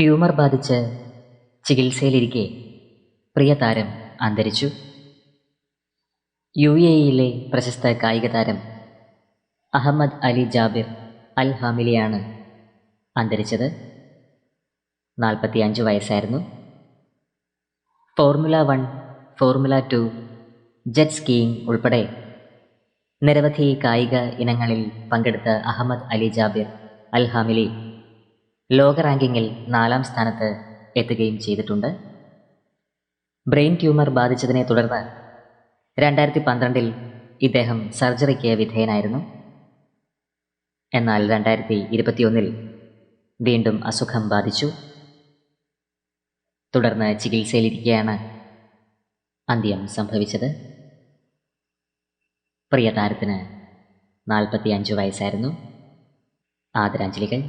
Tumour ബാധിച്ച് ചികിത്സയിലിരിക്കെ. പ്രിയ താരം അന്തരിച്ചു. യു എ ഇയിലെ പ്രശസ്ത കായിക താരം അഹമ്മദ് അലി ജാബിർ അൽ ഹാമിലിയാണ് അന്തരിച്ചത്. നാൽപ്പത്തി അഞ്ച് വയസ്സായിരുന്നു. Formula one formula two jet skiing ഉൾപ്പെടെ നിരവധി കായിക ഇനങ്ങളിൽ പങ്കെടുത്ത അഹമ്മദ് അലി ജാബിർ അൽ ഹാമിലി ലോക റാങ്കിങ്ങിൽ നാലാം സ്ഥാനത്ത് എത്തുകയും ചെയ്തിട്ടുണ്ട്. ബ്രെയിൻ ട്യൂമർ ബാധിച്ചതിനെ തുടർന്ന് രണ്ടായിരത്തി പന്ത്രണ്ടിൽ ഇദ്ദേഹം സർജറിക്ക് വിധേയനായിരുന്നു. എന്നാൽ രണ്ടായിരത്തി ഇരുപത്തിയൊന്നിൽ വീണ്ടും അസുഖം ബാധിച്ചു. തുടർന്ന് ചികിത്സയിലിരിക്കെയാണ് അന്ത്യം സംഭവിച്ചത്. പ്രിയ താരത്തിന് നാൽപ്പത്തി അഞ്ച് വയസ്സായിരുന്നു. ആദരാഞ്ജലികൾ.